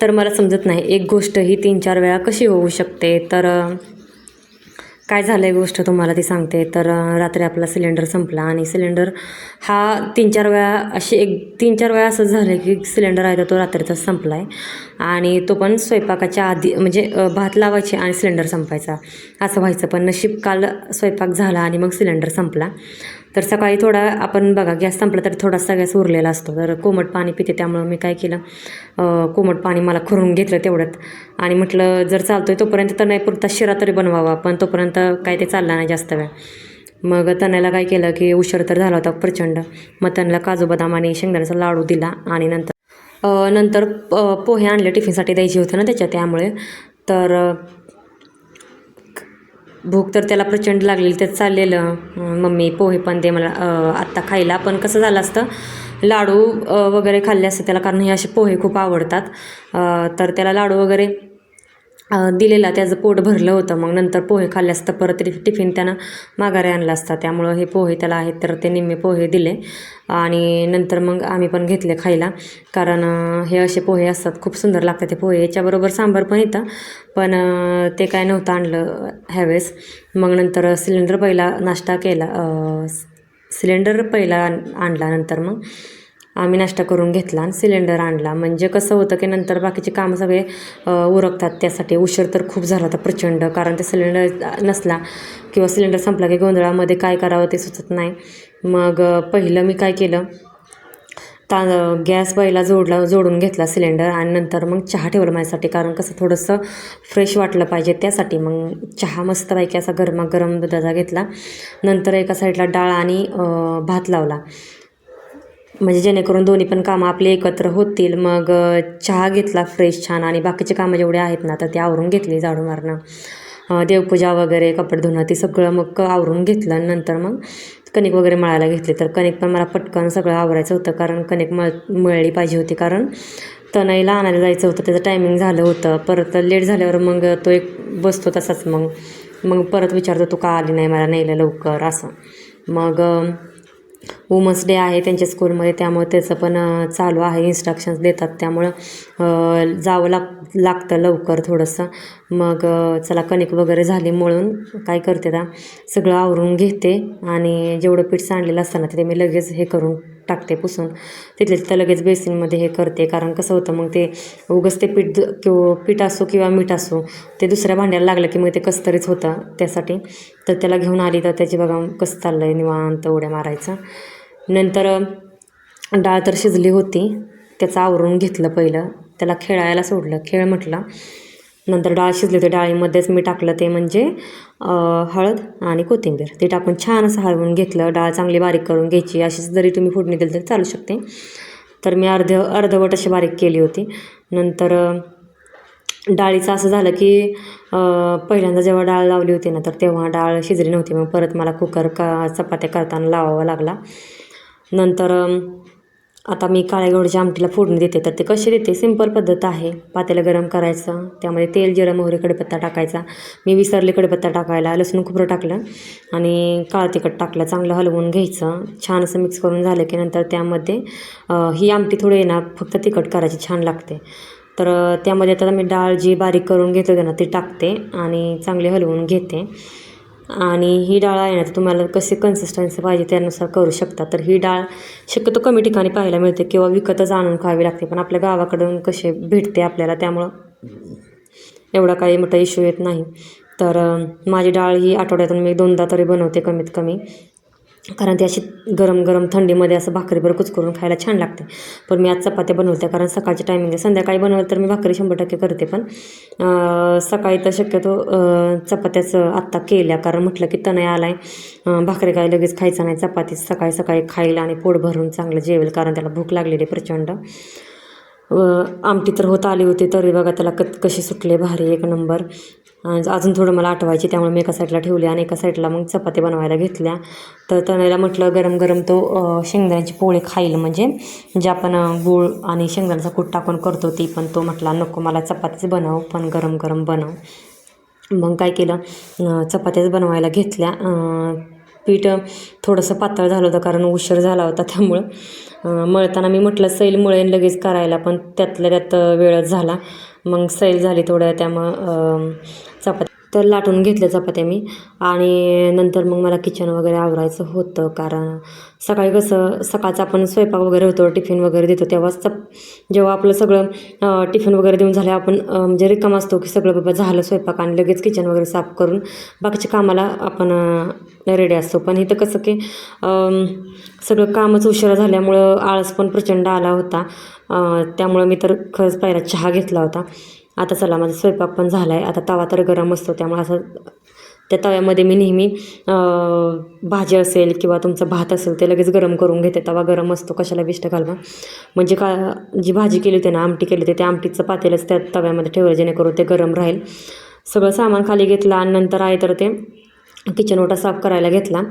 तर मला समजत नाही. एक गोष्ट ही तीन चार वेळा कशी होऊ शकते? तर काय झालं आहे गोष्ट तुम्हाला ती सांगते. तर रात्री आपला सिलेंडर संपला आणि सिलेंडर हा तीन चार वेळा अशी एक तीन चार वेळा असं झालं की सिलेंडर आहे तर तो रात्रीचाच संपला आहे आणि तो पण स्वयंपाकाच्या आधी म्हणजे भात लावायचे आणि सिलेंडर संपायचा. असं व्हायचं. पण नशीब काल स्वयंपाक झाला आणि मग सिलेंडर संपला. तर सकाळी थोडा आपण बघा गॅस संपला तरी थोडासा गॅस उरलेला असतो. तर कोमट पाणी पिते त्यामुळं मी काय केलं कोमट पाणी मला खरून घेतलं तेवढ्यात. आणि म्हटलं जर चालतोय तोपर्यंत तर नाही पुरता शिरा तरी बनवावा पण तोपर्यंत काय ते चालला नाही जास्त वेळ. मग तण्याला काय केलं की उशीर तर झाला होता प्रचंड. मग त्यांना काजू बदाम आणि शेंगदाण्याचा लाडू दिला आणि नंतर नंतर पोहे आणले टिफिनसाठी द्यायचे होते ना त्याच्या त्यामुळे. तर भूक तर त्याला प्रचंड लागलेली त्यात चाललेलं. मम्मी पोहे पण दे मला आत्ता खायला. पण कसं झालं असतं लाडू वगैरे खाल्ले असते त्याला कारण हे असे पोहे खूप आवडतात. तर त्याला लाडू वगैरे दिलेला त्याचं पोट भरलं होतं. मग नंतर पोहे खाल्ले असतं परत टिफिन त्यानं माघारी आणला असता. त्यामुळं हे पोहे त्याला आहेत तर ते निम्मे पोहे दिले. आणि नंतर मग आम्ही पण घेतले खायला. कारण हे असे पोहे असतात खूप सुंदर लागतात ते पोहे. याच्याबरोबर सांबार पण येतं पण ते काय नव्हतं आणलं ह्यावेळेस. मग नंतर सिलेंडर पहिला नाश्ता केला सिलेंडर पहिला आण- आणला नंतर मग. आम्ही नाश्ता करून घेतला आणि सिलेंडर आणला. म्हणजे कसं होतं की नंतर बाकीचे कामं सगळे उरकतात. त्यासाठी उशीर तर खूप झाला होता प्रचंड. कारण ते सिलेंडर नसला किंवा सिलेंडर संपला की गोंधळामध्ये काय करावं ते सुचत नाही. मग पहिलं मी काय केलं ता गॅस पहिला जोडला जोडून घेतला सिलेंडर आणि नंतर मग चहा ठेवला माझ्यासाठी. कारण कसं थोडंसं फ्रेश वाटलं पाहिजे त्यासाठी. मग चहा मस्तपैकी असा गरमागरम दुधाचा घेतला. नंतर एका साईडला डाळ आणि भात लावला. म्हणजे जेणेकरून दोन्ही पण कामं आपले एकत्र होतील. मग चहा घेतला फ्रेश छान आणि बाकीचे कामं जेवढे आहेत ना तर ते आवरून घेतली झाडू मारणं देवपूजा वगैरे कपडे धुणं ते सगळं मग आवरून घेतलं नंतर मग कणिक वगैरे मळायला घेतली. तर कणिक पण मला पटकन सगळं आवरायचं होतं कारण कणिक मळ मळली पाहिजे होती. कारण तनईला आणायला जायचं होतं त्याचं टायमिंग झालं होतं. परत लेट झाल्यावर मग तो एक बसतो तसाच मग. मग परत विचारतो तू का आली नाही? मला नेलं लवकर असं. मग वुमन्स डे आहे त्यांच्या स्कूलमध्ये त्यामुळे त्याचं पण चालू आहे. इन्स्ट्रक्शन्स देतात. त्यामुळं जावं लाग लागतं लवकर थोडंसं. मग चला कणिक वगैरे झाली मळून. काय करते आता? सगळं आवरून घेते. आणि जेवढं पीठ सांडलेलं असतं ना ते मी लगेच हे करून टाकते पुसून. तिथल्या तिथं लगेच बेसिनमध्ये हे करते. कारण कसं होतं मग ते उगस ते पीठ किंवा पीठ असो किंवा मीठ असो ते दुसऱ्या भांड्याला लागलं की मग ते कसं तरीच होतं त्यासाठी. तर त्याला घेऊन आली तर त्याची बघा कसं चाललं आहे निवांत उड्या मारायचं. नंतर डाळ तर शिजली होती. त्याचं आवरून घेतलं पहिलं. त्याला खेळायला सोडलं. खेळ म्हटलं नंतर डाळ शिजली होती. डाळीमध्येच मी टाकलं ते म्हणजे हळद आणि कोथिंबीर. ते टाकून छान असं हलवून घेतलं. डाळ चांगली बारीक करून घ्यायची. अशीच जरी तुम्ही फोडणी दिली तरी चालू शकते. तर मी अर्ध अर्धवट अशी बारीक केली होती. नंतर डाळीचं असं झालं की पहिल्यांदा जेव्हा डाळ लावली होती ना तर तेव्हा डाळ शिजली नव्हती. मग परत मला कुकर का चपात्या करताना लावावा लागला. नंतर आता मी काळ्या गवळीच्या आमटीला फोडणी देते. तर ते कशी देते? सिंपल पद्धत आहे. पातेलं गरम करायचं. त्यामध्ये तेल जिरं मोहरी कडीपत्ता टाकायचा. मी विसरले कडीपत्ता टाकायला. लसूण खोबरं टाकलं. आणि काळा तिखट टाकलं. चांगलं हलवून घ्यायचं. छान असं मिक्स करून झालं की नंतर त्यामध्ये ही आमटी थोडी आहे ना फक्त तिखट करायची. छान लागते. तर त्यामध्ये आता मी डाळ जी बारीक करून घेतली होती ना ती टाकते आणि चांगली हलवून घेते. आणि ही डाळ आहे ना तर तुम्हाला कशी कन्सिस्टन्सी पाहिजे त्यानुसार करू शकता. तर ही डाळ शक्यतो कमी ठिकाणी पाहायला मिळते किंवा विकतच आणून खावी लागते पण आपल्या गावाकडून कसे भेटते आपल्याला त्यामुळं एवढा काही मोठा इश्यू येत नाही. तर माझी डाळ ही आठवड्यातून मी दोनदा तरी बनवते कमीत कमी. कारण ती अशी गरम गरम थंडीमध्ये असं भाकरीवर कुचकरून खायला छान लागते. पण मी आज चपात्या बनवते कारण सकाळच्या टायमिंग संध्याकाळी बनवलं तर मी भाकरी शंभर टक्के करते पण सकाळी तर शक्यतो चपात्याचं चपात्याच आत्ता केल्या. कारण म्हटलं की तणय आला आहे भाकरी काय लगेच खायचं नाही चपाती सकाळी सकाळी खायला आणि पोट भरून चांगलं जेवेल कारण त्याला भूक लागलेली प्रचंड. व आमटी तर होत आली होती तरी बघा त्याला कत कशी सुटले भारी एक नंबर. अजून थोडं मला आठवायची त्यामुळे मी एका साईडला ठेवली आणि एका साईडला मग चपाती बनवायला घेतल्या. तर तनयला म्हटलं गरम गरम तो शेंगदाण्याची पोळी खाईल. म्हणजे जे आपण गूळ आणि शेंगदाण्याचा कूट टाकून करतो ती पण तो म्हटला नको मला चपातीच बनव पण गरम गरम बनव. मग काय केलं? चपात्याच बनवायला घेतल्या. पीठ थोडंसं पातळ झालं होतं कारण उशीर झाला होता त्यामुळं. मळताना मी म्हटलं सैल मळेन लगेच करायला पण त्यातल्या त्यात वेळच झाला. मग सैल झाली थोड्या त्यामुळं अ, तर लाटून घेतल्या चपात्या मी. आणि नंतर मग मला किचन वगैरे आवरायचं होतं कारण सकाळी कसं सकाळचं आपण स्वयंपाक वगैरे होतो टिफिन वगैरे देतो तेव्हाच चप जेव्हा आपलं सगळं टिफिन वगैरे देऊन झालं आपण म्हणजे रिकाम असतो की सगळं बाबा झालं स्वयंपाक आणि लगेच किचन वगैरे साफ करून बाकीच्या कामाला आपण रेडी असतो. पण इथं कसं की सगळं कामच उशिरा झाल्यामुळं आळस पण प्रचंड आला होता. त्यामुळं मी तर खरंच पहिला चहा घेतला होता. आता चला माझा स्वयंपाक पण झाला आहे आता तवा तर गरम असतो त्यामुळे असं त्या तव्यामध्ये मी नेहमी भाजी असेल किंवा तुमचा भात असेल ते लगेच गरम करून घेते. तवा गरम असतो कशाला विष्ट घालवा? म्हणजे का जी भाजी केली होती ना आमटी केली होती त्या आमटीचं पातेलच त्या तव्यामध्ये ठेवलं जेणेकरून ते गरम राहील. सगळं सामान खाली घेतलं आणि नंतर आहे तर ते किचन ओटा साफ करायला घेतला.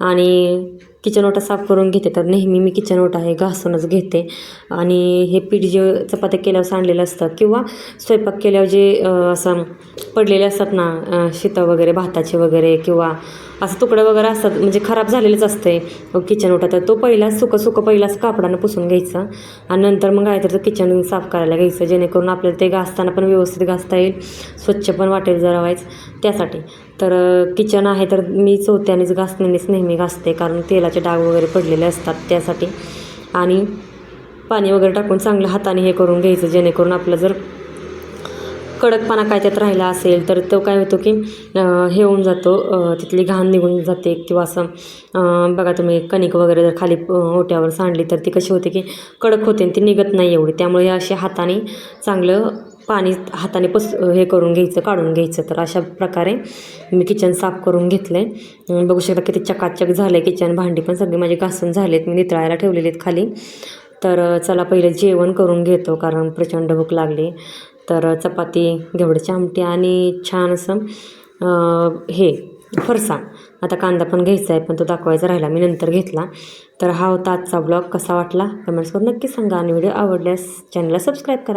आणि किचन ओटा साफ करून घेते. तर नेहमी मी किचन ओटा हे घासूनच घेते. आणि हे पीठ जे चपात्या केल्यावर सांडलेलं असतं किंवा स्वयंपाक केल्यावर जे असं पडलेले असतात ना शीतं शितं वगैरे भाताचे वगैरे किंवा असं तुकडं वगैरे असतात म्हणजे खराब झालेलंच असते किचन ओटा. तर तो पहिला सुकं सुकं पहिला असं कापडानं पुसून घ्यायचं आणि नंतर मग आहे तर किचन साफ करायला घ्यायचं जेणेकरून आपल्याला ते घासताना पण व्यवस्थित घासता येईल. स्वच्छ पण वाटेल जरा व्हायचं त्यासाठी. तर किचन आहे तर मी चौथ्यानेच घासणीनेच नेहमी घासते कारण तेलाचे डाग वगैरे पडलेले असतात त्यासाठी. आणि पाणी वगैरे टाकून चांगलं हाताने हे करून घ्यायचं जेणेकरून आपलं जर कडकपणा काय त्यात राहिला असेल तर तो काय होतो की हे होऊन जातो तिथली घाण निघून जाते. किंवा असं बघा तुम्ही कणिक वगैरे जर खाली ओट्यावर सांडली तर ती कशी होते की कडक होते आणि ती निघत नाही एवढी. त्यामुळे असे हाताने चांगलं पाणी हाताने पस हे करून घ्यायचं काढून घ्यायचं. तर अशा प्रकारे मी किचन साफ करून घेतलं आहे बघू शकता किती चकाचक झालं आहे किचन भांडी पण सगळी माझी घासून झालेत. मी नितळायला ठेवलेली आहेत खाली. तर चला पहिले जेवण करून घेतो कारण प्रचंड भूक लागली. तर चपाती घेवड्याची आमटी आणि छान असं हे फरसाण आता कांदा पण घ्यायचा आहे पण तो दाखवायचा राहिला. मी नंतर घेतला. तर हा होता आजचा ब्लॉग कसा वाटला? कमेंट्सवर करून नक्की सांगा. आणि व्हिडिओ आवडल्यास चॅनलला सबस्क्राईब करा.